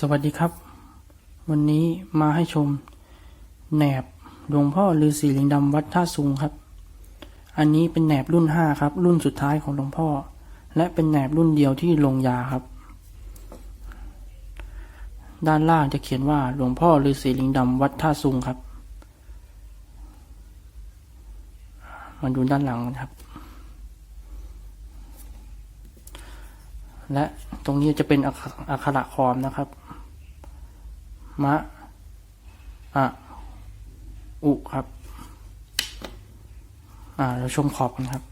สวัสดีครับ วันนี้มาให้ชมแหนบหลวงพ่อฤาษีลิงดำวัดท่าสุงครับ อันนี้เป็นแหนบรุ่นห้าครับ รุ่นสุดท้ายของหลวงพ่อ และเป็นแหนบรุ่นเดียวที่ลงยาครับ ด้านล่างจะเขียนว่าหลวงพ่อฤาษีลิงดำวัดท่าสุงครับมาดูด้านหลังนะครับ และตรงนี้จะเป็นอักขระคอมนะครับ มะอะอุครับ อ่า เราชมขอบกันครับ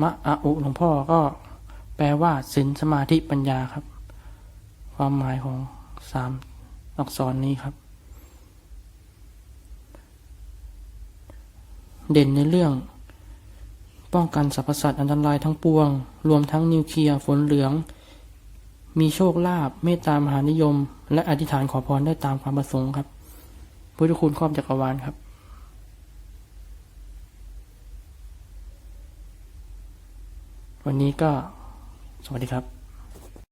มะอะอุหลวงพ่อก็แปลว่าศีลสมาธิปัญญาครับ ความหมายของสามอักษรนี้ครับ เด่นในเรื่อง ป้องกันสรรพสัตว์อันตรายทั้งปวง รวมทั้งนิวเคลียร์ฝนเหลือง มีโชคลาภเมตตามหานิยม และอธิษฐานขอพรได้ตามความประสงค์ครับพุทธคุณครอบจักรวาลครับ วันนี้ก็สวัสดีครับ